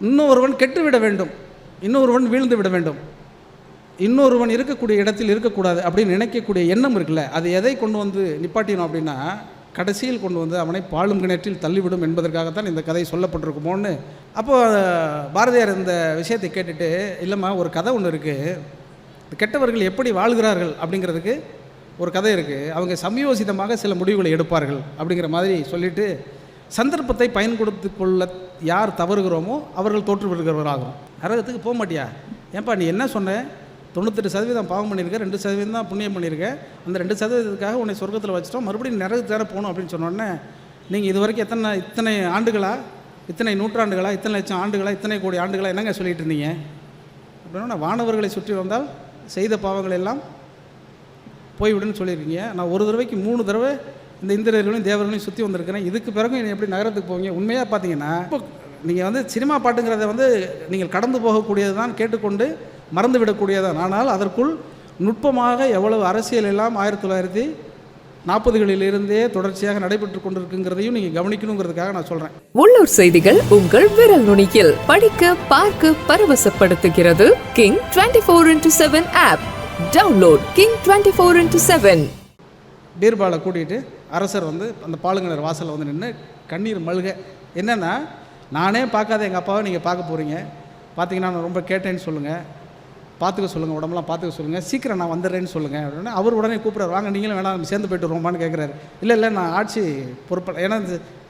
இன்னொருவன் கெட்டுவிட வேண்டும். இன்னொருவன் வீழ்ந்து விட வேண்டும். இன்னொருவன் இருக்கக்கூடிய இடத்தில் இருக்கக்கூடாது அப்படின்னு நினைக்கக்கூடிய எண்ணம் இருக்குல்ல அது எதை கொண்டு வந்து நிப்பாட்டினோம் அப்படின்னா கடைசியில் கொண்டு வந்து அவனை பாழும் கிணற்றில் தள்ளிவிடும் என்பதற்காகத்தான் இந்த கதை சொல்லப்பட்டிருக்குமோன்னு. அப்போது பாரதியார் இந்த விஷயத்தை கேட்டுட்டு இல்லைம்மா ஒரு கதை ஒன்று இருக்குது கெட்டவர்கள் எப்படி வாழ்கிறார்கள் அப்படிங்கிறதுக்கு ஒரு கதை இருக்குது அவங்க சமயோசிதமாக சில முடிவுகளை எடுப்பார்கள் அப்படிங்கிற மாதிரி சொல்லிவிட்டு சந்தர்ப்பத்தை பயன்படுத்தி கொள்ள யார் தவறுகிறோமோ அவர்கள் தோற்று விடுகிறவராகும் நரகத்துக்கு போக மாட்டியா? ஏன்பா நீ என்ன சொன்ன? தொண்ணூத்தெட்டு சதவீதம் பாவம் பண்ணியிருக்க ரெண்டு சதவீதம் தான் புண்ணியம் பண்ணியிருக்க. அந்த ரெண்டு சதவீதத்துக்காக உன்னை சொர்க்கத்தில் வச்சிட்டோம். மறுபடியும் நரகத்துக்கு போகணும் அப்படின்னு சொன்னோடனே நீங்கள் இது வரைக்கும் எத்தனை இத்தனை ஆண்டுகளா? இத்தனை நூற்றாண்டுகளா? இத்தனை லட்சம் ஆண்டுகளா? இத்தனை கோடி ஆண்டுகளா? என்னங்க சொல்லிட்டு இருந்தீங்க? அப்படின்னா வானவர்களை சுற்றி வந்தால் செய்த பாவங்கள் எல்லாம் போய்விடுன்னு சொல்லியிருக்கீங்க. நான் ஒரு தடவைக்கு மூணு தடவை இந்த இந்திரர்களையும் தேவர்களையும் சுற்றி வந்திருக்கிறேன். இதுக்கு பிறகு நீ எப்படி நகரத்துக்கு போவீங்க? உண்மையாக பார்த்தீங்கன்னா இப்போ நீங்கள் வந்து சினிமா பாட்டுங்கிறத வந்து நீங்கள் கடந்து போகக்கூடியது தான் கேட்டுக்கொண்டு மறந்து விடக்கூடியதான் ஆனால் அதற்குள் நுட்பமாக எவ்வளவு அரசியல் எல்லாம் ஆயிரத்தி தொள்ளாயிரத்தி நாற்பதுகளிலிருந்தே தொடர்ச்சியாக நடைபெற்று கொண்டிருக்குங்கிறதையும் நீங்கள் கவனிக்கணுங்கிறதுக்காக நான் சொல்கிறேன் உள்ளூர் செய்திகள் உங்கள் விரல் நுனியில் படிக்க பார்க்க பரவசப்படுத்துகிறது. King twenty four into seven app download King twenty four into seven பீர்பாலை கூட்டிகிட்டு அரசர் வந்து அந்த பாலுங்கிணர் வாசலில் வந்து நின்று கண்ணீர் மல்க. என்னென்னா நானே பார்க்காத எங்கள் அப்பாவை நீங்கள் பார்க்க போகிறீங்க பார்த்தீங்கன்னா நான் ரொம்ப கேட்டேன்னு சொல்லுங்கள் பார்த்துக்க சொல்லுங்கள் உடம்பெல்லாம் பார்த்துக்க சொல்லுங்கள் சீக்கிரம் நான் வந்துடுறேன்னு சொல்லுங்கள் அப்படின்னா அவர் உடனே கூப்பிட்றாரு. வாங்க நீங்களும் வேணாம் நம்ம சேர்ந்து போயிட்டு வருவோமான்னு கேட்குறாரு இல்லை இல்லை நான் ஆட்சி பொறுப்ப ஏன்னா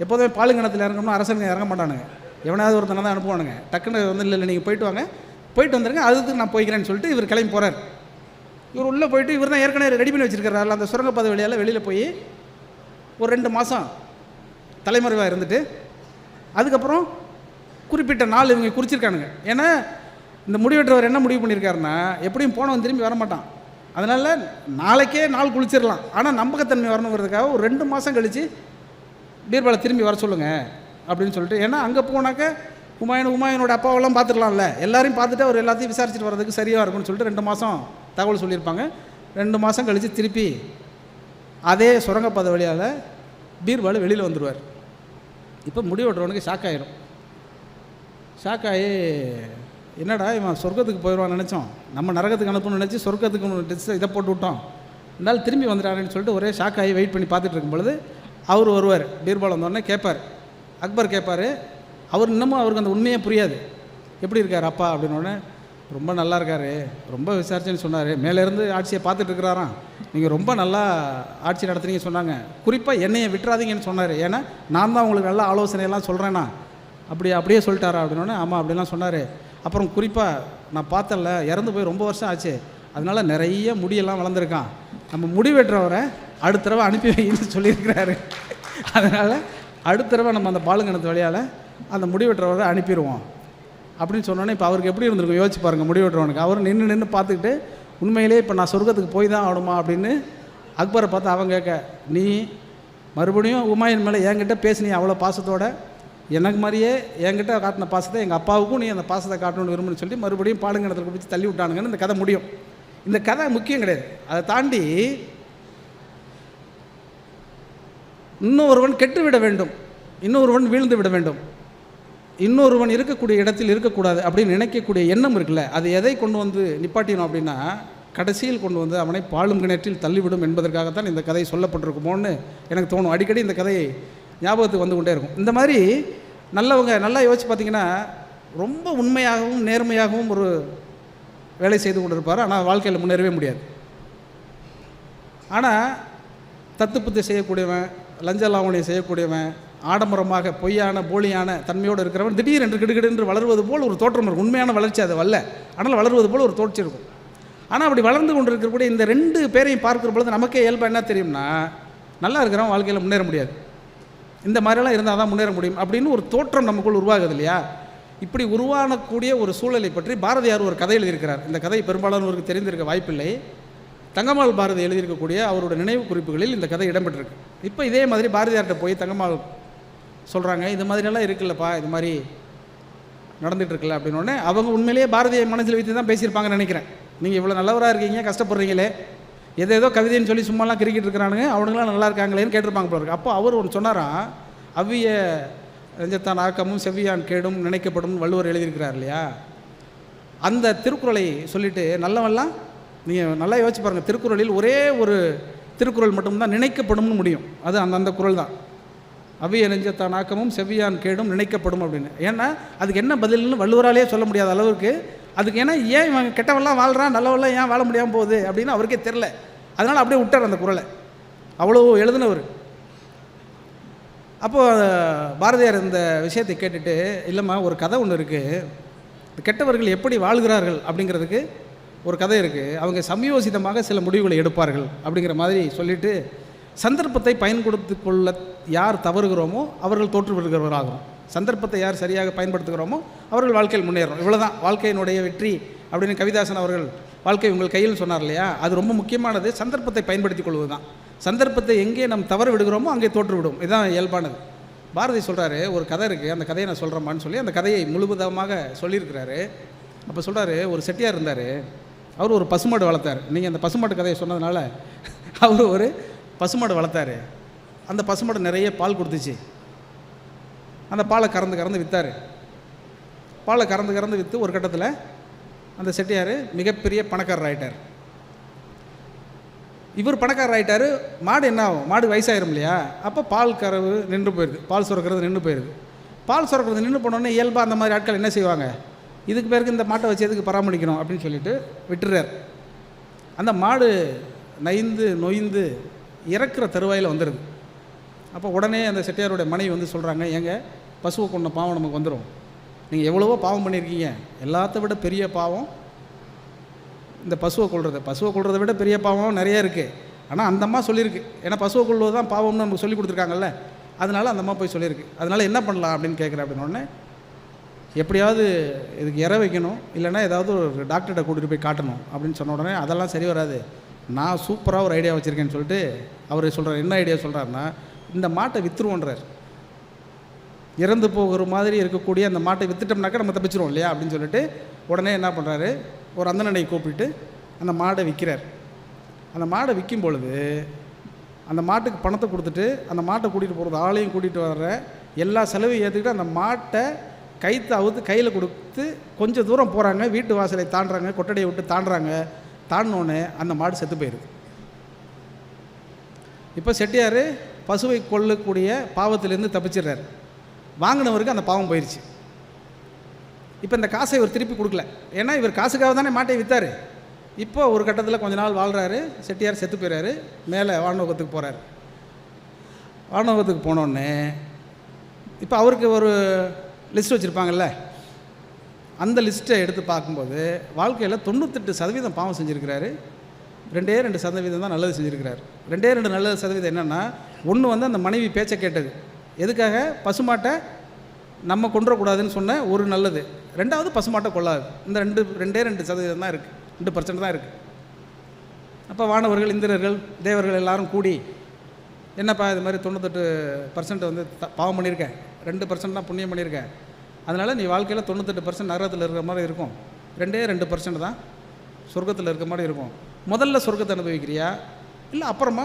எப்போதுமே பாலுங்கிணத்தில் இறங்கணும்னா அரசனுங்க இறங்க மாட்டானுங்க. எவனாவது ஒருத்தனை தான் அனுப்புவானுங்க. டக்குன்னு வந்து இல்லை இல்லை நீங்கள் போயிட்டு வாங்க. போயிட்டு வந்துருங்க. அதுக்கு நான் போய்க்கிறேன்னு சொல்லிட்டு இவர் கிளம்பி போகிறார் இவர் உள்ளே போயிட்டு இவர் தான் ஏற்கனவே ரெடி பண்ணி வச்சிருக்காரு அந்த சுரங்கப்பாதை வழியால் வெளியில் போய் ஒரு ரெண்டு மாதம் தலைமறைவாக இருந்துட்டு அதுக்கப்புறம் குறிப்பிட்ட நாள் இவங்க குறிச்சிருக்கானுங்க. ஏன்னா இந்த முடிவெற்றவர் என்ன முடிவு பண்ணியிருக்காருன்னா எப்படியும் போனவன் திரும்பி வர மாட்டான் அதனால் நாளைக்கே நாள் குளிச்சிடலாம் ஆனால் நம்பகத்தன்மை வரணுங்கிறதுக்காக ஒரு ரெண்டு மாதம் கழித்து பீர்பாலை திரும்பி வர சொல்லுங்கள் அப்படின்னு சொல்லிட்டு ஏன்னா அங்கே போனாக்க உமாயன் உமாயனோட அப்பாவெல்லாம் பார்த்துக்கலாம்ல. எல்லாரையும் பார்த்துட்டு அவர் எல்லாத்தையும் விசாரிச்சுட்டு வர்றதுக்கு சரியாக இருக்கும்னு சொல்லிட்டு ரெண்டு மாதம் தகவல் சொல்லியிருப்பாங்க. ரெண்டு மாதம் கழித்து திருப்பி அதே சுரங்கப்பாதை வழியால் பீர்பால் வெளியில் வந்துடுவார் இப்போ முடிவெட்டுறவனுக்கு ஷாக் ஆகிரும் ஷாக் ஆகி என்னடா இவன் சொர்க்கத்துக்கு போயிடுவான்னு நினச்சோம் நம்ம நரகத்துக்கு அனுப்பணும்னு நினச்சி சொர்க்கத்துக்கு டிஸ் இதை போட்டு விட்டோம் இருந்தாலும் திரும்பி வந்துட்டாருன்னு சொல்லிட்டு ஒரே ஷாக் ஆகி வெயிட் பண்ணி பார்த்துட்டு இருக்கும் பொழுது அவர் வருவார். பீர்பால் வந்தோடனே கேட்பார். அக்பர் கேட்பார். அவர் இன்னமும் அவருக்கு அந்த உண்மையே புரியாது. எப்படி இருக்கார் அப்பா? அப்படின்னோடனே ரொம்ப நல்லா இருக்காரு. ரொம்ப விசாரிச்சேன்னு சொன்னார். மேலேருந்து ஆட்சியை பார்த்துட்டு இருக்கிறாராம். நீங்கள் ரொம்ப நல்லா ஆட்சி நடத்துறீங்க சொன்னாங்க. குறிப்பாக என்னையை விட்டுறாதீங்கன்னு சொன்னார். ஏன்னா நான் தான் உங்களுக்கு நல்ல ஆலோசனையெல்லாம் சொல்கிறேன்னா அப்படி அப்படியே சொல்லிட்டாரா அப்படின்னோடனே ஆமாம் அப்படிலாம் சொன்னார். அப்புறம் குறிப்பாக நான் பார்த்தல இறந்து போய் ரொம்ப வருஷம் ஆச்சு. அதனால நிறைய முடியெல்லாம் வளர்ந்துருக்கான். நம்ம முடி வெட்டுறவரை அடுத்த தடவை அனுப்பி வைன்னு சொல்லியிருக்கிறாரு. அதனால் அடுத்த தடவை நம்ம அந்த பாலுங்கணத்து வழியால் அந்த முடி வெட்டுறவரை அனுப்பிடுவோம். அப்படின்னு சொன்னோன்னே இப்போ அவருக்கு எப்படி இருந்திருக்கும்? யோசிச்சு பாருங்கள் முடிவெட்டுறவனுக்கு அவர் நின்று நின்று பார்த்துக்கிட்டு உண்மையிலே இப்போ நான் சொர்க்கத்துக்கு போய் தான் ஆகணுமா? அப்படின்னு அக்பரை பார்த்து அவன் கேட்க நீ மறுபடியும் உமாயின் மேலே என்கிட்ட பேசினி அவ்வளோ பாசத்தோட? எனக்கு மாதிரியே என்கிட்ட காட்டின பாசத்தை எங்கள் அப்பாவுக்கும் நீ அந்த பாசத்தை காட்டணும்னு விரும்புன்னு சொல்லி மறுபடியும் பாலுங்கணத்தில் பிடிச்சி தள்ளி விட்டானுங்கன்னு இந்த கதை முடியும். இந்த கதை முக்கியம் கிடையாது. அதை தாண்டி இன்னொருவன் கெட்டு விட வேண்டும். இன்னொருவன் வீழ்ந்து விட வேண்டும். இன்னொருவன் இருக்கக்கூடிய இடத்தில் இருக்கக்கூடாது அப்படின்னு நினைக்கக்கூடிய எண்ணம் இருக்குல்ல அது எதை கொண்டு வந்து நிப்பாட்டினோம் அப்படின்னா கடைசியில் கொண்டு வந்து அவனை பாலும் கிணற்றில் தள்ளிவிடும் என்பதற்காகத்தான் இந்த கதை சொல்லப்பட்டிருக்குமோன்னு எனக்கு தோணும். அடிக்கடி இந்த கதை ஞாபகத்துக்கு வந்து கொண்டே இருக்கும். இந்த மாதிரி நல்லவங்க நல்லா யோசிச்சு பார்த்தீங்கன்னா ரொம்ப உண்மையாகவும் நேர்மையாகவும் ஒரு வேலை செய்து கொண்டிருப்பார். ஆனால் வாழ்க்கையில் முன்னேறவே முடியாது. ஆனால் தத்துப்புத்தை செய்யக்கூடியவன் லஞ்ச லாவணியை செய்யக்கூடியவன் ஆடம்பரமாக பொய்யான போலியான தன்மையோடு இருக்கிறவன் திடீரென்று கிடுகிடென்று வளருவது போல் ஒரு தோற்றம் இருக்கும். உண்மையான வளர்ச்சி அது வல்ல ஆனால் வளருவது போல் ஒரு தோற்றம் இருக்கும். ஆனால் அப்படி வளர்ந்து கொண்டு இருக்கக்கூடிய இந்த ரெண்டு பேரையும் பார்க்குற பொழுது நமக்கே இயல்பாக என்ன தெரியும்னா நல்லா இருக்கிறவன் வாழ்க்கையில் முன்னேற முடியாது. இந்த மாதிரிலாம் இருந்தால் தான் முன்னேற முடியும் அப்படின்னு ஒரு தோற்றம் நமக்குள் உருவாகுது இல்லையா? இப்படி உருவானக்கூடிய ஒரு சூழலை பற்றி பாரதியார் ஒரு கதை எழுதியிருக்கிறார். இந்த கதை பெரும்பாலானவருக்கு தெரிந்திருக்க வாய்ப்பில்லை. தங்கம்மாள் பாரதி எழுதியிருக்கக்கூடிய அவரோட நினைவு குறிப்புகளில் இந்த கதை இடம்பெற்றிருக்கு. இப்போ இதே மாதிரி பாரதியார்கிட்ட போய் தங்கம்மாள் சொல்கிறாங்க இது மாதிரியெல்லாம் இருக்குல்லப்பா இது மாதிரி நடந்துகிட்ருக்குல்ல அப்படின்னு உடனே அவங்க உண்மையிலேயே பாரதியை மனசில் வைத்து தான் பேசியிருப்பாங்கன்னு நினைக்கிறேன். நீங்கள் இவ்வளோ நல்லவராக இருக்கீங்க கஷ்டப்படுறீங்களே எது ஏதோ கவிதைன்னு சொல்லி சும்மாலாம் கிரிக்கெட் இருக்கிறானுங்க அவனுங்களாம் நல்லா இருக்காங்களேன்னு கேட்டிருப்பாங்க போல இருக்கு. அப்போ அவர் ஒன்று சொன்னாராம் அவ்விய ரஞ்சத்தான் ஆக்கமும் செவ்வியான் கேடும் நினைக்கப்படும் வள்ளுவர் எழுதியிருக்கிறார் இல்லையா? அந்த திருக்குறளை சொல்லிட்டு நல்லவெல்லாம் நீங்கள் நல்லா யோசிச்சு பாருங்கள் திருக்குறளில் ஒரே ஒரு திருக்குறள் மட்டும்தான் நினைக்கப்படும்னு முடியும். அது அந்த அந்த தான். அவிய நெஞ்சத்தான் ஆக்கமும் செவ்வியான் கேடும் நினைக்கப்படும் அப்படின்னு. ஏன்னா அதுக்கு என்ன பதில்னு வள்ளுவராலே சொல்ல முடியாத அளவுக்கு அதுக்கு ஏன்னா ஏன் இவன் கெட்டவெல்லாம் வாழ்கிறான் நல்லவெல்லாம் ஏன் வாழ முடியாமல் போகுது அப்படின்னு அவருக்கே தெரில அதனால் அப்படியே விட்டார் அந்த குரலை. அவ்வளோ எழுதினவர். அப்போது பாரதியார் இந்த விஷயத்தை கேட்டுட்டு இல்லைம்மா ஒரு கதை ஒன்று இருக்குது கெட்டவர்கள் எப்படி வாழ்கிறார்கள் அப்படிங்கிறதுக்கு ஒரு கதை இருக்குது அவங்க சமயோசிதமாக சில முடிவுகளை எடுப்பார்கள் அப்படிங்கிற மாதிரி சொல்லிவிட்டு சந்தர்ப்பத்தை பயன்படுத்தி கொள்ள யார் தவறுகிறோமோ அவர்கள் தோற்று விடுகிறவராகும் சந்தர்ப்பத்தை யார் சரியாக பயன்படுத்துகிறோமோ அவர்கள் வாழ்க்கையில் முன்னேறும் இவ்வளோதான் வாழ்க்கையினுடைய வெற்றி அப்படின்னு கவிதாசன் அவர்கள் வாழ்க்கை உங்கள் கையில் சொன்னார் இல்லையா? அது ரொம்ப முக்கியமானது. சந்தர்ப்பத்தை பயன்படுத்திக் கொள்வது தான் சந்தர்ப்பத்தை எங்கே நம் தவறு விடுகிறோமோ அங்கே தோற்றுவிடும். இதுதான் இயல்பானது. பாரதி சொல்கிறாரு ஒரு கதை இருக்குது அந்த கதையை நான் சொல்கிறேம்மான்னு சொல்லி அந்த கதையை முழுவதமாக சொல்லியிருக்கிறாரு. அப்போ சொல்கிறாரு ஒரு செட்டியார் இருந்தார். அவர் ஒரு பசுமாடு வளர்த்தார். நீங்கள் அந்த பசுமாட்டு கதையை சொன்னதுனால அவர் ஒரு பசுமாடு வளர்த்தாரு. அந்த பசுமாடு நிறைய பால் கொடுத்துச்சு. அந்த பாலை கறந்து கறந்து விற்றாரு பாலை கறந்து கறந்து விற்று ஒரு கட்டத்தில் அந்த செட்டியார் மிகப்பெரிய பணக்காரர் ஆகிட்டார் இவர் பணக்காரர் ஆகிட்டார் மாடு என்ன ஆகும்? மாடு வயசாயிரும் இல்லையா? அப்போ பால் கறவு நின்று போயிடுது பால் சுரக்கிறது நின்று போயிடுது பால் சுரக்கிறது நின்று போனோடனே இயல்பாக அந்த மாதிரி ஆட்கள் என்ன செய்வாங்க? இதுக்கு பேருக்கு இந்த மாட்டை வச்சு எதுக்கு பராமரிக்கணும் அப்படின்னு சொல்லிட்டு விட்டுறார். அந்த மாடு நைந்து நொய்ந்து இறக்குற தருவாயில் வந்துடுது அப்போ உடனே அந்த செட்டியாருடைய மனைவி வந்து சொல்கிறாங்க ஏங்க பசுவை கொண்ட பாவம் நமக்கு வந்துடும் நீங்கள் எவ்வளவோ பாவம் பண்ணியிருக்கீங்க. எல்லாத்த விட பெரிய பாவம் இந்த பசுவை கொள்வது பசுவை கொள்றதை விட பெரிய பாவம் நிறைய இருக்குது ஆனால் அந்த அம்மா சொல்லியிருக்கு. ஏன்னா பசுவை கொள்வது தான் பாவம்னு நமக்கு சொல்லி கொடுத்துருக்காங்கல்ல. அதனால் அந்த அம்மா போய் சொல்லியிருக்கு. அதனால என்ன பண்ணலாம்? அப்படின்னு கேட்குறேன் அப்படின்னு உடனே எப்படியாவது இதுக்கு இற வைக்கணும். இல்லைன்னா ஏதாவது ஒரு டாக்டர்கிட்ட கூட்டிகிட்டு போய் காட்டணும். அப்படின்னு சொன்ன உடனே அதெல்லாம் சரி வராது. நான் சூப்பராக ஒரு ஐடியா வச்சுருக்கேன்னு சொல்லிட்டு அவர் சொல்கிறார் என்ன ஐடியா சொல்கிறாருன்னா இந்த மாட்டை விற்றுருவோன்றார் இறந்து போகிற மாதிரி இருக்கக்கூடிய அந்த மாட்டை வித்துட்டோம்னாக்கா நம்ம தப்பிச்சிருவோம் இல்லையா அப்படின்னு சொல்லிட்டு உடனே என்ன பண்ணுறாரு ஒரு அந்தனனை கூப்பிட்டு அந்த மாடை விற்கிறார் அந்த மாடை விற்கும் பொழுது அந்த மாட்டுக்கு பணத்தை கொடுத்துட்டு அந்த மாட்டை கூட்டிகிட்டு போகிறது ஆளையும் கூட்டிகிட்டு வர்ற எல்லா செலவையும் ஏற்றுக்கிட்டு அந்த மாட்டை கைத்து அவுத்து கையில் கொடுத்து கொஞ்சம் தூரம் போகிறாங்க வீட்டு வாசலை தாண்டுறாங்க கொட்டடையை விட்டு தாண்டுறாங்க. தாண்டினோடனே அந்த மாடு செத்து போயிடுது இப்போ செட்டியார் பசுவை கொல்லக்கூடிய பாவத்திலேருந்து தப்பிச்சிடுறாரு. வாங்கினவருக்கு அந்த பாவம் போயிடுச்சு இப்போ இந்த காசை இவர் திருப்பி கொடுக்கல. ஏன்னா இவர் காசுக்காக தானே மாட்டை விற்றாரு இப்போ ஒரு கட்டத்தில் கொஞ்ச நாள் வாழ்கிறாரு செட்டியார் செத்து போயிறாரு மேலே வானோகத்துக்கு போகிறாரு வானோகத்துக்கு போனோடனே இப்போ அவருக்கு ஒரு லிஸ்ட் வச்சுருப்பாங்கல்ல அந்த லிஸ்ட்டை எடுத்து பார்க்கும்போது வாழ்க்கையில் தொண்ணூத்தெட்டு சதவீதம் பாவம் செஞ்சுருக்கிறாரு. ரெண்டே ரெண்டு சதவீதம் தான் நல்லது செஞ்சுருக்கிறார். ரெண்டே ரெண்டு நல்ல சதவீதம் என்னென்னா ஒன்று வந்து அந்த மனைவி பேச்சை கேட்டது. எதுக்காக? பசுமாட்டை நம்ம கொண்டுறக்கூடாதுன்னு சொன்ன ஒரு நல்லது. ரெண்டாவது பசுமாட்டை கொள்ளாது. இந்த ரெண்டு ரெண்டே ரெண்டு சதவீதம் தான் இருக்குது ரெண்டு பர்சன்ட் தான் இருக்குது அப்போ வானவர்கள் இந்திரர்கள் தேவர்கள் எல்லாரும் கூடி என்னப்பா இது மாதிரி தொண்ணூத்தெட்டு பர்சன்ட் வந்து த பாவம் பண்ணியிருக்கேன் ரெண்டு பர்சன்ட் தான் புண்ணியம் பண்ணியிருக்கேன் அதனால் நீ வாழ்க்கையில் தொண்ணூத்தெட்டு பர்சன்ட் நரகத்தில் இருக்கிற மாதிரி இருக்கும். ரெண்டே ரெண்டு பர்சன்ட் தான் சொர்க்கத்தில் இருக்க மாதிரி இருக்கும். முதல்ல சொர்க்கத்தை அனுபவிக்கிறியா? இல்லை அப்புறமா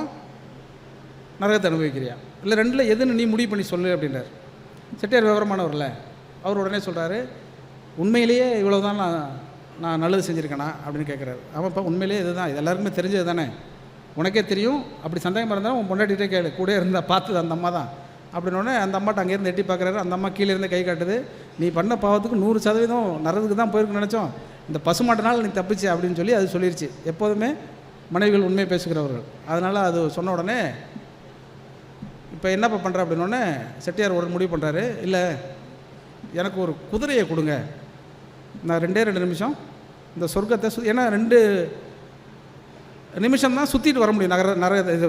நரகத்தை அனுபவிக்கிறியா? இல்லை ரெண்டில் எதுன்னு நீ முடிவு பண்ணி சொல்லு அப்படின்றார் செட்டியார் விவரமானவர்ல அவர் உடனே சொல்கிறாரு உண்மையிலேயே இவ்வளோ தான் நான் நான் நல்லது செஞ்சுருக்கேனா? அப்படின்னு கேட்குறாரு ஆமாப்பா உண்மையிலேயே இதுதான். இது எல்லாருக்குமே தெரிஞ்சது தானே உனக்கே தெரியும். அப்படி சந்தேகமாக இருந்தாலும் உன் பொண்டாட்டிகிட்டே கேளு. கூட இருந்தால் பார்த்தது அந்த அம்மா தான். அப்படின்னோடனே அந்த அம்மாட்ட அங்கேருந்து எட்டி பார்க்குறாரு. அந்த அம்மா கீழே இருந்து கை காட்டுது. நீ பண்ண பாவத்துக்கு நூறு சதவீதம் நரதுக்கு தான் போயிருக்குன்னு நினச்சோம். இந்த பசுமாட்டனால் நீ தப்பிச்சு அப்படின்னு சொல்லி அது சொல்லிருச்சு. எப்போதுமே மனைவிகள் உண்மை பேசுகிறவர்கள் அதனால் அது சொன்ன உடனே இப்போ என்னப்பா பண்ணுற அப்படின்னோடனே செட்டியார் ஒரு முடிவு பண்ணுறாரு இல்லை எனக்கு ஒரு குதிரையை கொடுங்க. நான் ரெண்டே ரெண்டு நிமிஷம் இந்த சொர்க்கத்தை சு ஏன்னா ரெண்டு நிமிஷம் தான் சுற்றிட்டு வர முடியும். நகர நிறைய இது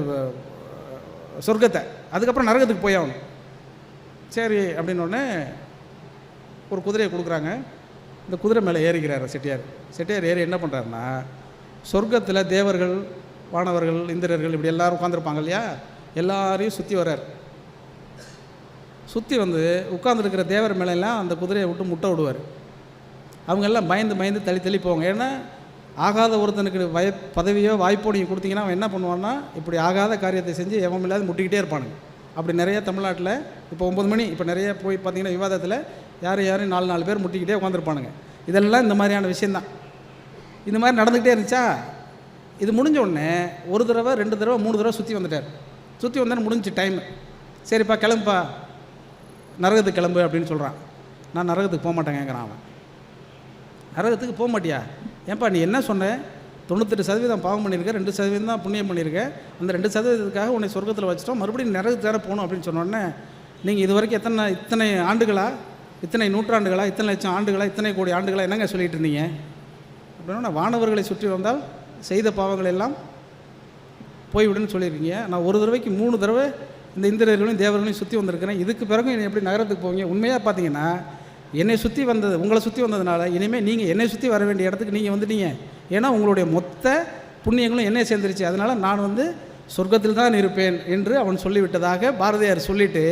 சொர்க்கத்தை. அதுக்கப்புறம் நரகத்துக்கு போய் ஆகணும். சரி அப்படின்னோடனே ஒரு குதிரையை கொடுக்குறாங்க. இந்த குதிரை மேலே ஏறிக்கிறார் செட்டியார். செட்டியார் ஏறி என்ன பண்ணுறாருன்னா சொர்க்கத்தில் தேவர்கள் வானவர்கள் இந்திரர்கள் இப்படி எல்லோரும் உட்காந்துருப்பாங்க இல்லையா? எல்லாரையும் சுற்றி வர்றார். சுற்றி வந்து உட்காந்துருக்கிற தேவர் மேலெல்லாம் அந்த குதிரையை விட்டு முட்டை விடுவார். அவங்க எல்லாம் பயந்து பயந்து தள்ளி தள்ளி போவாங்க. ஏன்னா ஆகாத ஒருத்தனுக்கு வய பதவியோ வாய்ப்போ நீங்கள் கொடுத்தீங்கன்னா அவன் என்ன பண்ணுவான்னா இப்படி ஆகாத காரியத்தை செஞ்சு எவன் இல்லாத முட்டிக்கிட்டே இருப்பானுங்க. அப்படி நிறைய தமிழ்நாட்டில் இப்போ ஒம்பது மணி இப்போ நிறைய போய் பார்த்தீங்கன்னா விவாதத்தில் யார் யாரும் நாலு நாலு பேர் முட்டிக்கிட்டே உட்காந்துருப்பானுங்க இதெல்லாம் இந்த மாதிரியான விஷயந்தான் இந்த மாதிரி நடந்துக்கிட்டே இருந்துச்சா? இது முடிஞ்ச உடனே ஒரு தடவை ரெண்டு தடவை மூணு தடவை சுற்றி வந்துட்டார். சுற்றி வந்தோடனே முடிஞ்சு டைம் சரிப்பா கிளம்புப்பா. நரகத்துக்கு கிளம்பு அப்படின்னு சொல்கிறான் நான் நரகத்துக்கு போக மாட்டேங்கிறான் அவன். நரகத்துக்கு போக மாட்டியா? ஏன்பா நீ என்ன சொன்ன? தொண்ணூத்தெட்டு சதவீதம் பாவம் பண்ணியிருக்க ரெண்டு சதவீதம் தான் புண்ணியம் பண்ணியிருக்கேன் அந்த ரெண்டு சதவீதத்துக்காக உன்னை சொர்க்கத்தில் வச்சிட்டோம். மறுபடியும் நரகத்துக்கு தானே போகணும் அப்படின்னு சொன்னோடனே நீங்கள் இது வரைக்கும் எத்தனை இத்தனை ஆண்டுகளாக இத்தனை நூற்றாண்டுகளா? இத்தனை லட்சம் ஆண்டுகளா? இத்தனை கோடி ஆண்டுகளா? என்னங்க சொல்லிட்டு இருந்தீங்க? அப்படின்னா வானவர்களை சுற்றி வந்தால் செய்த பாவங்கள் எல்லாம் போய்விடுன்னு சொல்லியிருக்கீங்க. நான் ஒரு தடவைக்கு மூணு தடவை இந்த இந்திரர்களையும் தேவர்களையும் சுற்றி வந்திருக்கிறேன். இதுக்கு பிறகு என்னை எப்படி நகரத்துக்கு போவீங்க? உண்மையாக பார்த்தீங்கன்னா என்னை சுற்றி வந்தது உங்களை சுற்றி வந்ததுனால இனிமேல் நீங்கள் என்னை சுற்றி வர வேண்டிய இடத்துக்கு நீங்கள் வந்துட்டீங்க. ஏன்னா உங்களுடைய மொத்த புண்ணியங்களும் என்னை சேர்ந்துருச்சு. அதனால் நான் வந்து சொர்க்கத்தில் தான் இருப்பேன் என்று அவன் சொல்லிவிட்டதாக பாரதியார் சொல்லிட்டு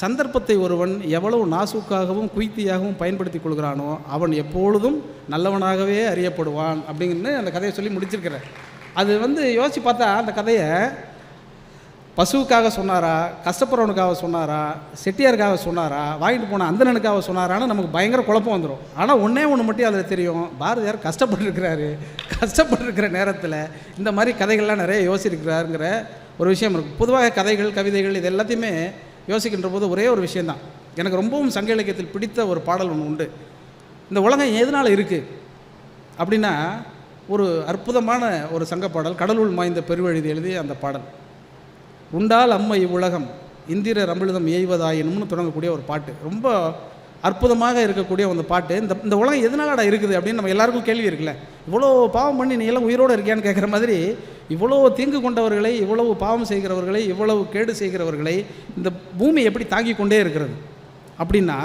சந்தர்ப்பத்தை ஒருவன் எவ்வளவு நாசூக்காகவும் குய்த்தியாகவும் பயன்படுத்தி கொள்கிறானோ அவன் எப்பொழுதும் நல்லவனாகவே அறியப்படுவான். அப்படிங்கன்னு அந்த கதையை சொல்லி முடிச்சிருக்கிறேன் அது வந்து யோசித்து பார்த்தா அந்த கதையை பசுவுக்காக சொன்னாரா கஷ்டப்படுறவனுக்காக சொன்னாரா செட்டியாருக்காக சொன்னாரா வாங்கிட்டு போன அந்தனனுக்காக சொன்னாரான்னு நமக்கு பயங்கர குழப்பம் வந்துடும் ஆனால் ஒன்றே ஒன்று மட்டும் அதில் தெரியும். பாரதியார் கஷ்டப்பட்டுருக்கிறாரு. கஷ்டப்பட்டுருக்கிற நேரத்தில் இந்த மாதிரி கதைகள்லாம் நிறைய யோசிச்சிருக்கிறாருங்கிற ஒரு விஷயம் இருக்குது பொதுவாக கதைகள் கவிதைகள் இது எல்லாத்தையுமே யோசிக்கின்ற போது ஒரே ஒரு விஷயந்தான் எனக்கு ரொம்பவும் சங்க இலக்கியத்தில் பிடித்த ஒரு பாடல் ஒன்று உண்டு. இந்த உலகம் எதனால் இருக்குது அப்படின்னா ஒரு அற்புதமான ஒரு சங்க பாடல் கடலுள் மாய்ந்த பெருவெழுதி எழுதிய அந்த பாடல். உண்டால் அம்மை இவ்வுலகம் இந்திர ரமிழுதம் எய்வதாயினும்னு தொடங்கக்கூடிய ஒரு பாட்டு. ரொம்ப அற்புதமாக இருக்கக்கூடிய அந்த பாட்டு. இந்த இந்த உலகம் எதனாலடா இருக்குது அப்படின்னு நம்ம எல்லாருக்கும் கேள்வி இருக்குல்ல. இவ்வளோ பாவம் பண்ணி நீ எல்லாம் உயிரோடு இருக்கியான்னு கேட்குற மாதிரி இவ்வளோ தீங்கு கொண்டவர்களை இவ்வளவு பாவம் செய்கிறவர்களை இவ்வளவு கேடு செய்கிறவர்களை இந்த பூமி எப்படி தாங்கி கொண்டே இருக்கிறது? அப்படின்னா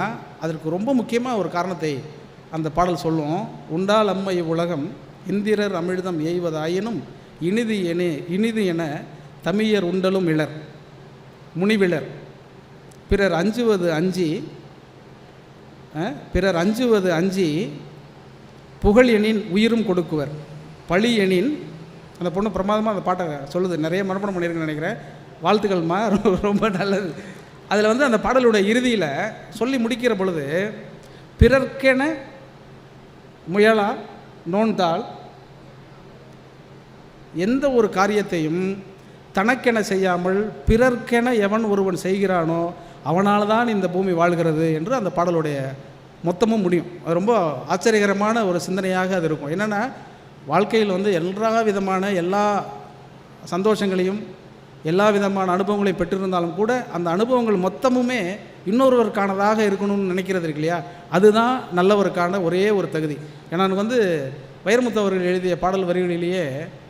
அதற்கு ரொம்ப முக்கியமாக ஒரு காரணத்தை அந்த பாடல் சொல்லும். உண்டால் அம்மை உலகம் இந்திரர் அமிழ்தம் எய்வதாயினும் இனிது என இனிது என தமியர் உண்டலும் இளர் முனிவிளர். பிறர் அஞ்சுவது அஞ்சி பிறர் அஞ்சுவது அஞ்சி புகழ் எனின் உயிரும் கொடுக்குவர். பழி எனின் அந்த பொண்ணு பிரமாதமாக அந்த பாட்டை சொல்லுது. நிறைய மனப்படம் பண்ணியிருக்குன்னு நினைக்கிறேன். வாழ்த்துக்கள்மா ரொம்ப- ரொம்ப நல்லது. அதில் வந்து அந்த பாடலுடைய இறுதியில் சொல்லி முடிக்கிற பொழுது பிறர்க்கென முயலா நோன்தால் எந்த ஒரு காரியத்தையும் தனக்கென செய்யாமல் பிறர்க்கென எவன் ஒருவன் செய்கிறானோ அவனால் தான் இந்த பூமி வாழ்கிறது என்று அந்த பாடலுடைய மொத்தமும் முடியும். அது ரொம்ப ஆச்சரியகரமான ஒரு சிந்தனையாக அது இருக்கும். என்னென்னா வாழ்க்கையில் வந்து எல்லா விதமான எல்லா சந்தோஷங்களையும் எல்லா விதமான அனுபவங்களையும் பெற்றிருந்தாலும் கூட அந்த அனுபவங்கள் மொத்தமுமே இன்னொருவருக்கானதாக இருக்கணும்னு நினைக்கிறது இருக்கு இல்லையா? அதுதான் நல்லவருக்கான ஒரே ஒரு தகுதி. ஏன்னா வந்து வைரமுத்து அவர்கள் எழுதிய பாடல் வரிகளிலேயே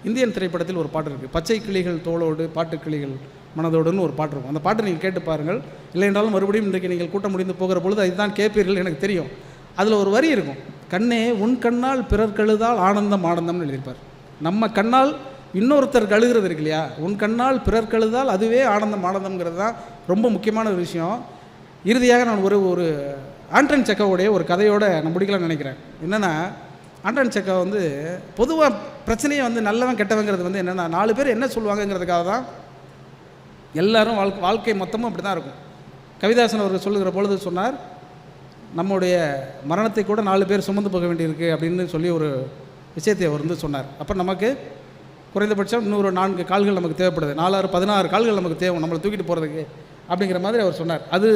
இந்தியன் திரைப்படத்தில் ஒரு பாட்டு இருக்குது பச்சை கிளிகள் தோளோடு பாட்டு கிளிகள் மனதோடுன்னு ஒரு பாட்டு இருக்கும். அந்த பாட்டை நீங்கள் கேட்டு பாருங்கள். இல்லை என்றாலும் மறுபடியும் இன்றைக்கு நீங்கள் கூட்டம் முடிந்து போகிற பொழுது அதுதான் கேட்பீர்கள் எனக்கு தெரியும். அதில் ஒரு வரி இருக்கும். கண்ணே உன் கண்ணால் பிறர் கழுதால் ஆனந்தம் ஆனந்தம்னு எழுதியிருப்பார். நம்ம கண்ணால் இன்னொருத்தர் கழுகிறது இருக்கு இல்லையா? உன் கண்ணால் பிறர் கழுதால் அதுவே ஆனந்தம் ஆனந்தம்ங்கிறது தான் ரொம்ப முக்கியமான ஒரு விஷயம். இறுதியாக நான் ஒரு ஒரு ஆண்டன் செக்கோவுடைய ஒரு கதையோடு நான் முடிக்கலாம்னு நினைக்கிறேன். என்னென்னா ஆண்டன் செக்கா வந்து பொதுவாக பிரச்சனையை வந்து நல்லவன் கெட்டவங்கிறது வந்து என்னென்னா நாலு பேர் என்ன சொல்லுவாங்கங்கிறதுக்காக தான் எல்லாரும் வாழ்க்கை வாழ்க்கை மொத்தமும் அப்படி தான் இருக்கும். கவிதாசன் அவர்கள் சொல்லுகிற பொழுது சொன்னார் நம்முடைய மரணத்தை கூட நாலு பேர் சுமந்து போக வேண்டியிருக்கு அப்படின்னு சொல்லி ஒரு விஷயத்தை அவர் வந்து சொன்னார். அப்போ நமக்கு குறைந்தபட்சம் இன்னொரு நான்கு கால்கள் நமக்கு தேவைப்படுது. நாலாறு பதினாறு கால்கள் நமக்கு தேவை. நம்மளை தூக்கிட்டு போகிறதுக்கு அப்படிங்கிற மாதிரி அவர் சொன்னார். அது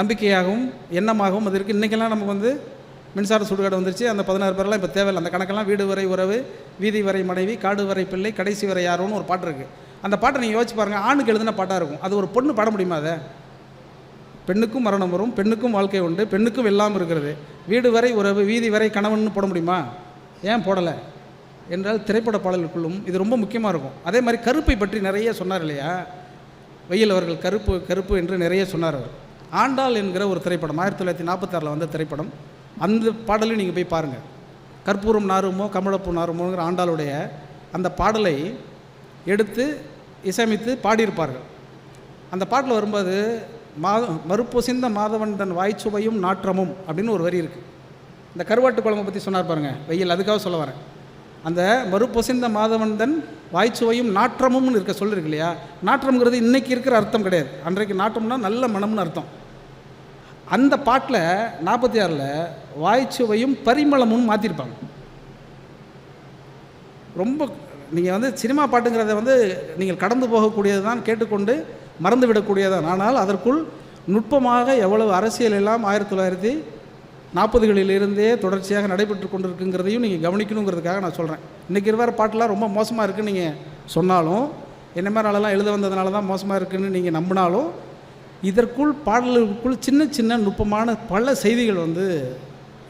நம்பிக்கையாகவும் எண்ணமாகவும் அது இருக்குது இன்றைக்கெல்லாம் நமக்கு வந்து மின்சார சுடுகாடு வந்துருச்சு. அந்த பதினாறு பேர்லாம் இப்போ தேவையில்லை. அந்த கணக்கெல்லாம் வீடு வரை உறவு வீதி வரை மனைவி காடு வரை பிள்ளை கடைசி வரை யாரோன்னு ஒரு பாட்டு இருக்குது அந்த பாட்டை நீங்கள் யோசிச்சு பாருங்கள் ஆணுக்கு எழுதின பாட்டாக இருக்கும். அது ஒரு பொண்ணு பாட முடியுமா அதை? பெண்ணுக்கும் மரணம் வரும். பெண்ணுக்கும் வாழ்க்கை உண்டு. பெண்ணுக்கும் இல்லாமல் இருக்கிறது. வீடு வரை உறவு வீதி வரை கணவன் போட முடியுமா? ஏன் போடலை? என்றால் திரைப்பட பாடலுக்குள்ளும் இது ரொம்ப முக்கியமாக இருக்கும். அதே மாதிரி கருப்பை பற்றி நிறைய சொன்னார் இல்லையா? வெயில் அவர்கள் கருப்பு கருப்பு என்று நிறைய சொன்னார் அவர். ஆண்டாள் என்கிற ஒரு திரைப்படம் ஆயிரத்தி தொள்ளாயிரத்தி நாற்பத்தாறில் வந்த திரைப்படம். அந்த பாடலையும் நீங்கள் போய் பாருங்கள் கற்பூரம் நாருமோ கமலப்பூ நாருமோங்கிற ஆண்டாளுடைய அந்த பாடலை எடுத்து இசையமைத்து பாடியிருப்பார்கள். அந்த பாட்டில் வரும்போது மாத மறுப்பொசிந்த மாதவன் தன் வாய்ச்சுவையும் நாற்றமும் அப்படின்னு ஒரு வரி இருக்குது இந்த கருவாட்டு குழம்பை பற்றி சொன்னார் பாருங்கள் வெயில் அதுக்காக சொல்ல வரேன். அந்த மறுபொசிந்த மாதவன்தன் வாய்ச்சுவையும் நாற்றமும்னு இருக்க சொல்லிருக்கு இல்லையா? நாற்றம்ங்கிறது இன்றைக்கி இருக்கிற அர்த்தம் கிடையாது. அன்றைக்கு நாற்றம்னா நல்ல மனம்னு அர்த்தம். அந்த பாட்டில் நாற்பத்தி ஆறில் வாய்ச்சுவையும் பரிமளமும் மாற்றிருப்பாங்க ரொம்ப நீங்கள் வந்து சினிமா பாட்டுங்கிறத வந்து நீங்கள் கடந்து போகக்கூடியது தான் கேட்டுக்கொண்டு மறந்து விடக்கூடியதான் ஆனால் அதற்குள் நுட்பமாக எவ்வளவு அரசியல் எல்லாம் ஆயிரத்தி தொள்ளாயிரத்தி நாற்பதுகளிலிருந்தே தொடர்ச்சியாக நடைபெற்று கொண்டிருக்குங்கிறதையும் நீங்கள் கவனிக்கணுங்கிறதுக்காக நான் சொல்கிறேன் இன்றைக்கி இருக்கிற பாட்டெலாம் ரொம்ப மோசமாக இருக்குன்னு நீங்கள் சொன்னாலும் என்ன மாதிரி ஆளெல்லாம் எழுத வந்ததுனால தான் மோசமாக இருக்குன்னு நீங்கள் நம்பினாலும் இதற்குள் பாடல்களுக்குள் சின்ன சின்ன நுட்பமான பல செய்திகள் வந்து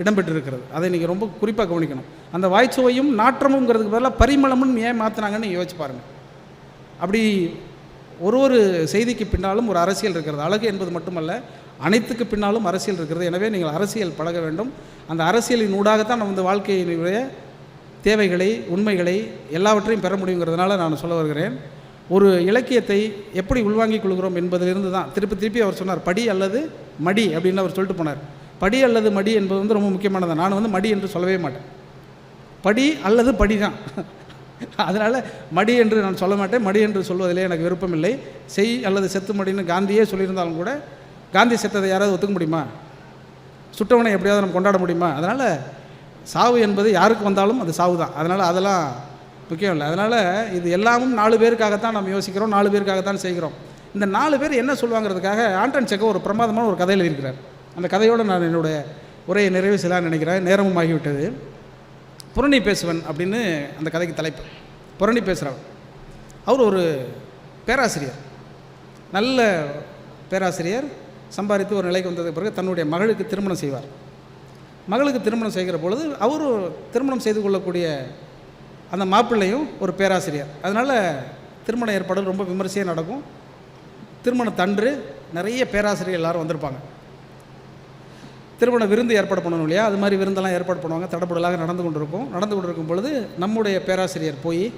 இடம்பெற்றிருக்கிறது. அதை நீங்கள் ரொம்ப குறிப்பாக கவனிக்கணும். அந்த வாய்ச்சுவையும் நாற்றமுங்கிறதுக்கு பதிலாக பரிமளமும் ஏன் மாற்றினாங்கன்னு யோசிச்சு பாருங்கள் அப்படி ஒரு ஒரு செய்திக்கு பின்னாலும் ஒரு அரசியல் இருக்கிறது. அழகு என்பது மட்டுமல்ல அனைத்துக்கு பின்னாலும் அரசியல் இருக்கிறது. எனவே நீங்கள் அரசியல் பழக வேண்டும். அந்த அரசியலின் ஊடாகத்தான் நம்ம இந்த வாழ்க்கையினுடைய தேவைகளை உண்மைகளை எல்லாவற்றையும் பெற முடியுங்கிறதுனால நான் சொல்ல வருகிறேன். ஒரு இலக்கியத்தை எப்படி உள்வாங்கிக் கொள்கிறோம் என்பதிலிருந்து தான். திருப்பி திருப்பி அவர் சொன்னார் படி அல்லது மடி அப்படின்னு அவர் சொல்லிட்டு போனார். படி அல்லது மடி என்பது வந்து ரொம்ப முக்கியமானது. நான் வந்து மடி என்று சொல்லவே மாட்டேன். படி அல்லது படி தான் அதனால் மடி என்று நான் சொல்ல மாட்டேன். மடி என்று சொல்வதிலே எனக்கு விருப்பமில்லை. செய் அல்லது செத்து மடின்னு காந்தியே சொல்லியிருந்தாலும் கூட காந்தி செத்ததை யாராவது ஒத்துக்க முடியுமா? சுட்டவனை எப்படியாவது நம்ம கொண்டாட முடியுமா? அதனால் சாவு என்பது யாருக்கு வந்தாலும் அது சாவு தான் அதனால் அதெல்லாம் முக்கியம் இல்லை. அதனால் இது எல்லாமும் நாலு பேருக்காகத்தான் நம்ம யோசிக்கிறோம் நாலு பேருக்காகத்தான் செய்கிறோம். இந்த நாலு பேர் என்ன சொல்லுவாங்கிறதுக்காக ஆண்டன் செக்க ஒரு பிரமாதமான ஒரு கதை எழுதியிருக்கிறார் அந்த கதையோடு நான் என்னுடைய உரையை நிறைவு செய்யலாம்னு நினைக்கிறேன். நேரமும் ஆகிவிட்டது. புரணி பேசுவன் அப்படின்னு அந்த கதைக்கு தலைப்பு. புரணி பேசுகிறவன் அவர் ஒரு பேராசிரியர். நல்ல பேராசிரியர். சம்பாதித்து ஒரு நிலைக்கு வந்ததுக்கு பிறகு தன்னுடைய மகளுக்கு திருமணம் செய்வார். மகளுக்கு திருமணம் செய்கிற பொழுது அவரும் திருமணம் செய்து கொள்ளக்கூடிய அந்த மாப்பிள்ளையும் ஒரு பேராசிரியர். அதனால் திருமண ஏற்பாடு ரொம்ப விமர்சையாக நடக்கும். திருமணத்தன்று நிறைய பேராசிரியர் எல்லாரும் வந்திருப்பாங்க. திருமண விருந்து ஏற்பாடு பண்ணணும் இல்லையா? அது மாதிரி விருந்தெல்லாம் ஏற்பாடு பண்ணுவாங்க. தடப்படலாக நடந்து கொண்டிருக்கும். நடந்து கொண்டிருக்கும் பொழுது நம்முடைய பேராசிரியர் போய்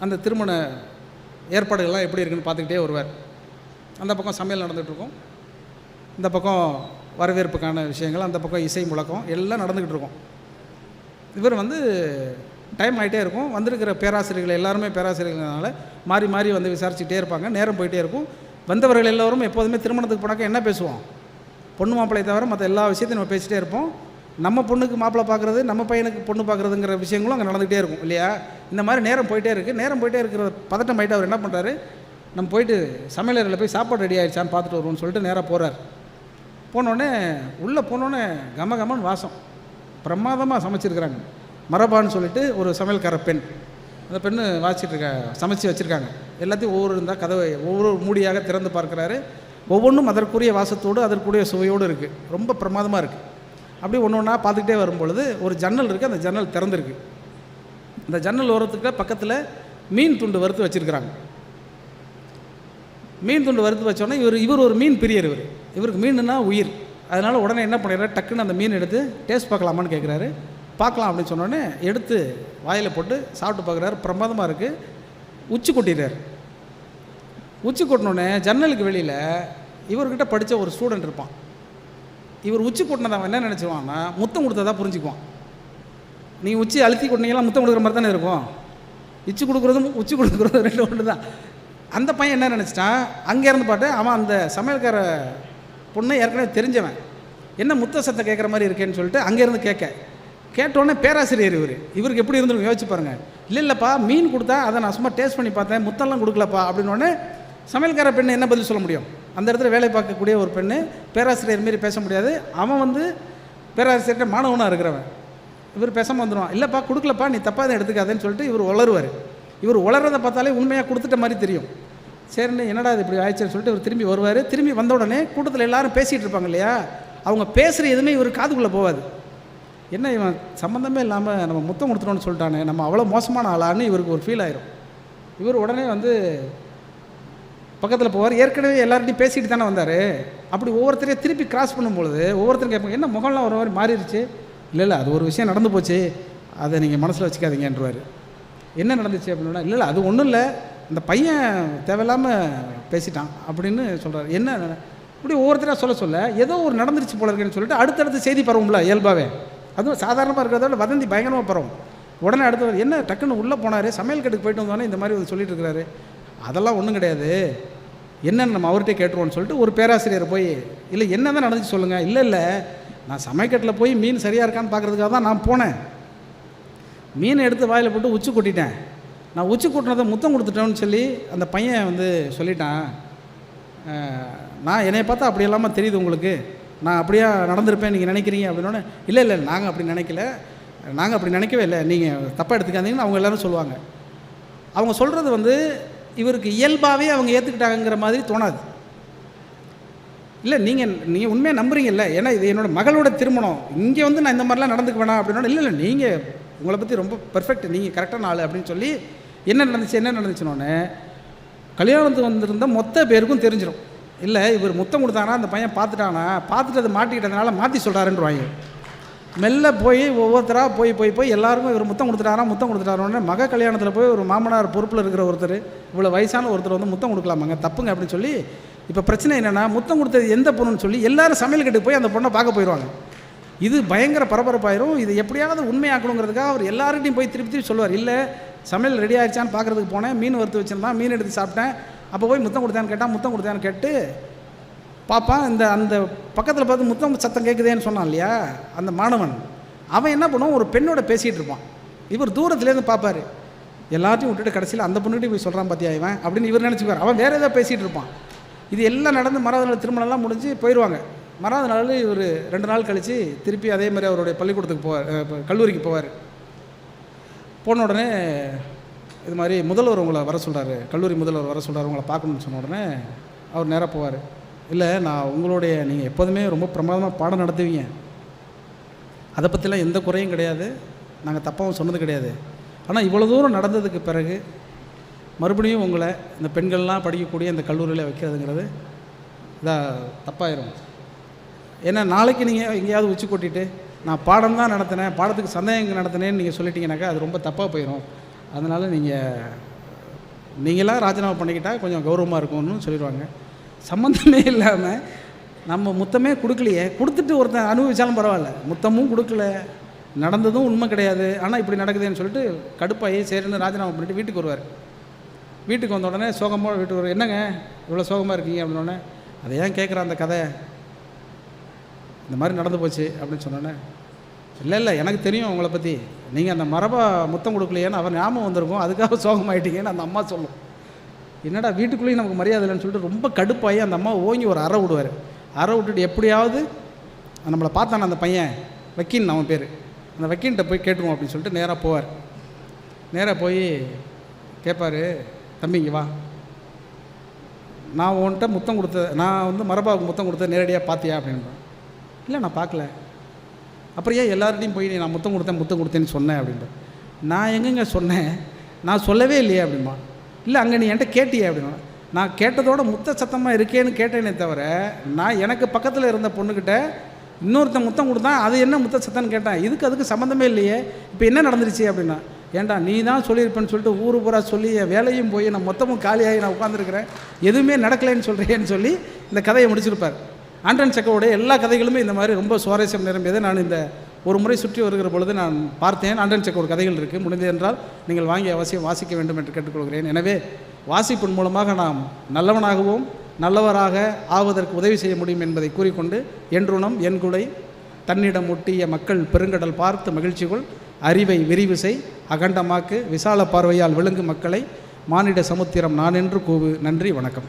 அந்த திருமண ஏற்பாடுகள்லாம் எப்படி இருக்குன்னு பார்த்துக்கிட்டே வருவார். அந்த பக்கம் சமையல் நடந்துகிட்டு இருக்கும் இந்த பக்கம் வரவேற்புக்கான விஷயங்கள் அந்த பக்கம் இசை முழக்கம் எல்லாம் நடந்துக்கிட்டு இருக்கும் இவர் வந்து டைம் ஆகிட்டே இருக்கும். வந்திருக்கிற பேராசிரியர்கள் எல்லாருமே பேராசிரியர்கள்னால மாறி மாறி வந்து விசாரிச்சுக்கிட்டே இருப்பாங்க. நேரம் போயிட்டே இருக்கும். வந்தவர்கள் எல்லோரும் எப்போதுமே திருமணத்துக்கு போனாக்க என்ன பேசுவோம்? பொண்ணு மாப்பிள்ளையை தவிர மற்ற எல்லா விஷயத்தையும் நம்ம பேசிகிட்டே இருப்போம். நம்ம பொண்ணுக்கு மாப்பிள்ளை பார்க்குறது நம்ம பையனுக்கு பொண்ணு பார்க்குறதுங்கிற விஷயங்களும் அங்கே நடந்துகிட்டே இருக்கும் இல்லையா? இந்த மாதிரி நேரம் போயிட்டே இருக்குது நேரம் போயிட்டே இருக்கிற பதட்டம் ஆகிட்டு அவர் என்ன பண்ணுறாரு நம்ம போயிட்டு சமையலறையில் போய் சாப்பாடு ரெடி ஆகிடுச்சான்னு பார்த்துட்டு வருவோம்னு சொல்லிட்டு நேராக போகிறார் போனோடனே உள்ளே போனோடனே கம கமன்னு வாசம். பிரமாதமாக சமைச்சிருக்கிறாங்க. மரபான்னு சொல்லிட்டு ஒரு சமையல்கார பெண். அந்த பெண்ணு வாச்சிட்டு இருக்க சமைச்சு வச்சுருக்காங்க. எல்லாத்தையும் ஒவ்வொரு இருந்தால் கதவை ஒவ்வொரு மூடியாக திறந்து பார்க்குறாரு. ஒவ்வொன்றும் அதற்குரிய வாசத்தோடு அதற்குரிய சுவையோடு இருக்குது ரொம்ப பிரமாதமாக இருக்குது அப்படியே ஒன்று ஒன்றா பார்த்துக்கிட்டே வரும்பொழுது ஒரு ஜன்னல் இருக்குது அந்த ஜன்னல் திறந்துருக்கு. அந்த ஜன்னல் ஓரத்துக்கு பக்கத்தில் மீன் துண்டு வறுத்து வச்சுருக்கிறாங்க. மீன் துண்டு வறுத்து வச்சோன்னே இவர் இவர் ஒரு மீன் பிரியர் இவர். இவருக்கு மீனுன்னா உயிர். அதனால் உடனே என்ன பண்ணிடுறாரு? டக்குன்னு அந்த மீன் எடுத்து டேஸ்ட் பார்க்கலாமான்னு கேட்குறாரு பார்க்கலாம் அப்படின்னு சொன்னோடனே எடுத்து வாயில் போட்டு சாப்பிட்டு பார்க்குறாரு. பிரமாதமாக இருக்குது உச்சி கொட்டிடுறாரு. உச்சி கொட்டினோடனே ஜன்னலுக்கு வெளியில் இவர்கிட்ட படித்த ஒரு ஸ்டூடெண்ட் இருப்பான். இவர் உச்சி கொட்டினதை அவன் என்ன நினச்சிவான்னா முத்தம் கொடுத்ததா புரிஞ்சுக்குவான். நீ உச்சி அழுத்தி கொட்டினீங்களா முத்தம் கொடுக்குற மாதிரி தானே இருக்கும். உச்சி கொடுக்குறதும் உச்சி கொடுக்குறதும் ரெண்டு ஒன்று தான் அந்த பையன் என்ன நினச்சிட்டான்? அங்கே இருந்து பாட்டு அவன் அந்த சமையல்கார பொண்ணை ஏற்கனவே தெரிஞ்சவன். என்ன முத்த சத்தம் கேட்குற மாதிரி இருக்கேன்னு சொல்லிட்டு அங்கேருந்து கேட்க. கேட்டோடனே பேராசிரியர் இவர். இவருக்கு எப்படி இருந்துருக்கு யோசிச்சு பாருங்கள் இல்லை இல்லைப்பா மீன் கொடுத்தா அதை நான் சும்மா டேஸ்ட் பண்ணி பார்த்தேன் முத்தம்லாம் கொடுக்கலப்பா அப்படின்னோடனே சமையல்கார பெண்ணு என்ன பதில் சொல்ல முடியும்? அந்த இடத்துல வேலை பார்க்கக்கூடிய ஒரு பெண்ணு பேராசிரியர் மாரி பேச முடியாது. அவன் வந்து பேராசிரியர்கிட்ட மாணவனாக இருக்கிறவன். இவர் பேசாமல் வந்துடுவான் இல்லைப்பா கொடுக்கலப்பா நீ தப்பாக தான் எடுத்துக்காதேன்னு சொல்லிட்டு இவர் உளருவார் இவர் உளறதை பார்த்தாலே உண்மையாக கொடுத்துட்ட மாதிரி தெரியும். சரின்னு என்னடா இது இப்படி ஆயிடுச்சுன்னு சொல்லிட்டு இவர் திரும்பி வருவார். திரும்பி வந்த உடனே கூட்டத்தில் எல்லாரும் பேசிகிட்டு இருப்பாங்க இல்லையா? அவங்க பேசுகிற எதுவுமே இவர் காதுக்குள்ளே போகாது என்ன இவன் சம்மந்தமே இல்லாமல் நம்ம முத்தம் கொடுத்துட்டோன்னு சொல்லிட்டானே நம்ம அவ்வளோ மோசமான ஆளான்னு இவருக்கு ஒரு ஃபீல் ஆயிரும். இவர் உடனே வந்து பக்கத்தில் போவார். ஏற்கனவே எல்லார்ட்டையும் பேசிட்டு தானே வந்தார். அப்படி ஒவ்வொருத்தரையும் திருப்பி கிராஸ் பண்ணும்பொழுது ஒவ்வொருத்தரும் கேட்பாங்க என்ன முகம்லாம் ஒரு மாதிரி மாறிடுச்சு? இல்லை இல்லை அது ஒரு விஷயம் நடந்து போச்சு. அதை நீங்கள் மனசில் வச்சுக்காதீங்கன்றவார். என்ன நடந்துச்சு? அப்படின்னா இல்லை இல்லை அது ஒன்றும் இல்லை. இந்த பையன் தேவையில்லாமல் பேசிட்டான். அப்படின்னு சொல்கிறார் என்ன இப்படி ஒவ்வொருத்தராக சொல்ல சொல்ல? ஏதோ ஒரு நடந்துருச்சு போல இருக்குன்னு சொல்லிட்டு அடுத்தடுத்து செய்தி பரவும்ல இயல்பாகவே அதுவும் சாதாரணமாக இருக்கிறத விட வதந்தி பயங்கரமாக பரவும். உடனே அடுத்து என்ன டக்குன்னு உள்ளே போனார்? சமையல் கட்டுக்கு போயிட்டு வந்தோடனே இந்த மாதிரி வந்து சொல்லிட்டு இருக்கிறாரு. அதெல்லாம் ஒன்றும் கிடையாது. என்னென்ன நம்ம அவர்கிட்ட கேட்டுருவோம்னு சொல்லிட்டு ஒரு பேராசிரியர் போய் இல்லை என்ன தான் நடந்துச்சு சொல்லுங்கள் இல்லை இல்லை. நான் சமைக்கட்டில் போய் மீன் சரியாக இருக்கான்னு பார்க்குறதுக்காக தான் நான் போனேன். மீனை எடுத்து வாயில் போட்டு உச்சி கொட்டிட்டேன். நான் உச்சி கொட்டினதை முத்தம் கொடுத்துட்டேன்னு சொல்லி அந்த பையன் வந்து சொல்லிட்டான். நான் என்னை பார்த்தா அப்படி இல்லாமல் தெரியுது உங்களுக்கு. நான் அப்படியே நடந்திருப்பேன் நீங்கள் நினைக்கிறீங்க அப்படின்னோடனே இல்லை இல்லை நாங்கள் அப்படி நினைக்கல. நாங்கள் அப்படி நினைக்கவே இல்லை. நீங்கள் தப்பாக எடுத்துக்காதீங்கன்னு அவங்க எல்லாரும் சொல்லுவாங்க. அவங்க சொல்கிறது வந்து இவருக்கு இயல்பாகவே அவங்க ஏற்றுக்கிட்டாங்கங்கிற மாதிரி தோணாது. இல்லை நீங்கள் நீங்கள் உண்மையாக நம்புறீங்கல்ல. ஏன்னா இது என்னோடய மகளோட திருமணம். இங்கே வந்து நான் இந்த மாதிரிலாம் நடந்துக்க வேணாம் அப்படின்னா இல்லை இல்லை நீங்கள் உங்களை பற்றி ரொம்ப பெர்ஃபெக்ட் நீங்கள் கரெக்டான ஆள் அப்படின்னு சொல்லி என்ன நடந்துச்சு என்ன நடந்துச்சுனோடனே கல்யாணத்துக்கு வந்திருந்த மொத்த பேருக்கும் தெரிஞ்சிடும் இல்லை இவர் முத்தம் கொடுத்தானா அந்த பையன் பார்த்துட்டானா? பார்த்துட்டு அது மாட்டிக்கிட்டதுனால மாற்றி சொல்கிறாருன்றவாங்க மெல்ல போய் ஒவ்வொருத்தராக போய் போய் போய் எல்லாருக்கும் இவர் முத்தம் கொடுத்துட்டாரா முத்தம் கொடுத்துட்டாரோன்னு மக கல்யாணத்தில் போய் ஒரு மாமனார் பொறுப்பில் இருக்கிற ஒருத்தர் இவ்வளோ வயசான ஒருத்தர் வந்து முத்தம் கொடுக்கலாமாங்க? தப்புங்க அப்படின்னு சொல்லி இப்போ பிரச்சனை என்னென்னா முத்தம் கொடுத்தது எந்த பொண்ணுன்னு சொல்லி எல்லாரும் சமையல் கட்டுக்கு போய் அந்த பொண்ணை பார்க்க போயிடுவாங்க இது பயங்கர பரபரப்பாயிரும். இது எப்படியாவது உண்மையாக்கணுங்கிறதுக்காக அவர் எல்லார்கிட்டையும் போய் திருப்பி திருப்பி சொல்லுவார். இல்லை சமையல் ரெடி ஆயிடுச்சான்னு பார்க்குறதுக்கு போனேன் மீன் வறுத்து வச்சுருந்தான் மீன் எடுத்து சாப்பிட்டேன். அப்போ போய் முத்தம் கொடுத்தான்னு கேட்டால் முத்தம் கொடுத்தான்னு கேட்டு பார்ப்பான் இந்த அந்த பக்கத்தில் பார்த்து முத்தம் சத்தம் கேட்குதேன்னு சொன்னான் இல்லையா? அந்த மாணவன். அவன் என்ன பண்ணுவான்? ஒரு பெண்ணோட பேசிகிட்டு இருப்பான். இவர் தூரத்துலேருந்து பார்ப்பாரு எல்லாத்தையும் விட்டுட்டு கடைசியில் அந்த பொண்ணுகிட்ட போய் சொல்கிறான் பார்த்தியா இவன்? அப்படின்னு இவர் நினச்சிக்குவார். அவன் வேறு ஏதோ பேசிகிட்டு இருப்பான். இது எல்லாம் நடந்து மறாவது நாள் திருமணம்லாம் முடிஞ்சு போயிடுவாங்க மறாவது நாள் இவர் ரெண்டு நாள் கழித்து திருப்பி அதே மாதிரி அவருடைய பள்ளிக்கூடத்துக்கு போவார் கல்லூரிக்கு போவார். போன உடனே இது மாதிரி முதல்வர் உங்களை வர சொல்கிறாரு கல்லூரி முதல்வர் வர சொல்கிறாரு உங்களை பார்க்கணும்னு சொன்ன உடனே அவர் நேராக போவார். இல்லை நான் உங்களுடைய நீங்கள் எப்போதுமே ரொம்ப பிரமாதமாக பாடம் நடத்துவீங்க. அதை பற்றிலாம் எந்த குறையும் கிடையாது. நாங்கள் தப்பாகவும் சொன்னது கிடையாது. ஆனால் இவ்வளோ தூரம் நடந்ததுக்கு பிறகு மறுபடியும் உங்களை இந்த பெண்கள்லாம் படிக்கக்கூடிய இந்த கல்லூரியில் வைக்கிறதுங்கிறது இதாக தப்பாயிரும். ஏன்னா நாளைக்கு நீங்கள் எங்கேயாவது உச்சி கொட்டிட்டு நான் பாடம் தான் நடத்தினேன் பாடத்துக்கு சந்தேகம் நடத்தினேன்னு நீங்கள் சொல்லிட்டீங்கனாக்கா அது ரொம்ப தப்பாக போயிடும் அதனால் நீங்கள் நீங்களாம் ராஜினாமா பண்ணிக்கிட்டால் கொஞ்சம் கௌரவமாக இருக்கும்னு சொல்லிடுவாங்க. சம்மந்தமே இல்லாமல் நம்ம முத்தமே கொடுக்கலையே. கொடுத்துட்டு ஒருத்தன் அனுபவிச்சாலும் பரவாயில்ல. முத்தமும் கொடுக்கல. நடந்ததும் உண்மை கிடையாது. ஆனால் இப்படி நடக்குதுன்னு சொல்லிட்டு கடுப்பாகி சரின்னு ராஜினாமா பண்ணிட்டு வீட்டுக்கு வருவார். வீட்டுக்கு வந்த உடனே சோகமாக வீட்டுக்கு வருவார். என்னங்க? இவ்வளோ சோகமாக இருக்கீங்க? அப்படின்னோடனே அதை ஏன் கேட்குற அந்த கதை? இந்த மாதிரி நடந்து போச்சு. அப்படின்னு சொன்னோன்னே இல்லை இல்லை எனக்கு தெரியும் உங்களை பற்றி நீங்கள் அந்த மரபா முத்தம் கொடுக்கலையேன்னு அவர் ஞாபகம் வந்திருக்கும். அதுக்காக சோகமாயிட்டீங்கன்னு அந்த அம்மா சொல்லும். என்னடா வீட்டுக்குள்ளேயும் நமக்கு மரியாதை இல்லைன்னு சொல்லிட்டு ரொம்ப கடுப்பாகி அந்த அம்மா ஓங்கி ஒரு அறை விடுவார். அறை விட்டுட்டு எப்படியாவது நம்மளை பார்த்தான அந்த பையன்? வக்கீன் அவன் பேர். அந்த வக்கீன்கிட்ட போய் கேட்டுருவோம் அப்படின்னு சொல்லிட்டு நேராக போவார். நேராக போய் கேட்பார் தம்பிங்க வா. நான் உன்கிட்ட முத்தம் கொடுத்த நான் வந்து மரபாவுக்கு முத்தம் கொடுத்த நேரடியாக பார்த்தியா? அப்படின்றான். இல்லை நான் பார்க்கல. அப்புறம் ஏன் எல்லார்ட்டையும் போய் நான் முத்தம் கொடுத்தேன் முத்தம் கொடுத்தேன்னு சொன்னேன் அப்படின்னு நான் எங்கெங்க சொன்னேன்? நான் சொல்லவே இல்லையே அப்படிமா இல்லை அங்கே நீ என்கிட்ட கேட்டியே அப்படின்னா நான் கேட்டதோட முத்த சத்தமாக இருக்கேன்னு கேட்டேனே தவிர நான் எனக்கு பக்கத்தில் இருந்த பொண்ணுக்கிட்ட இன்னொருத்தன் முத்தம் கொடுத்தான் அது என்ன முத்த சத்தம்னு கேட்டேன். இதுக்கு அதுக்கு சம்மந்தமே இல்லையே. இப்போ என்ன நடந்துருச்சு அப்படின்னா ஏன்டா நீ தான் சொல்லியிருப்பேன்னு சொல்லிட்டு ஊர் பூரா சொல்லி என் வேலையும் போய் நான் மொத்தமும் காலியாகி நான் உட்காந்துருக்கிறேன் எதுவுமே நடக்கலைன்னு சொல்கிறேன்னு சொல்லி இந்த கதையை முடிச்சிருப்பார். ஆண்டன் சக்கோடைய எல்லா கதைகளுமே இந்த மாதிரி ரொம்ப சுவாரஸ்யம் நிரம்பியதை நான் இந்த ஒரு முறை சுற்றி வருகிற பொழுது நான் பார்த்தேன். ஆண்டன் சக்கோட கதைகள் இருக்குது முடிந்தது என்றால் நீங்கள் வாங்கி அவசியம் வாசிக்க வேண்டும் என்று கேட்டுக்கொள்கிறேன். எனவே வாசிப்பின் மூலமாக நாம் நல்லவனாகவும். நல்லவராக ஆவதற்கு உதவி செய்ய முடியும் என்பதை கூறிக்கொண்டு என்றுணம் என் குடை தன்னிடம் ஒட்டிய மக்கள் பெருங்கடல் பார்த்து மகிழ்ச்சிக்குள் அறிவை விரிவு செய் அகண்டமாக்கு விசால பார்வையால் விழுங்கு மக்களை மானிட சமுத்திரம் நான் என்று கூவு. நன்றி வணக்கம்.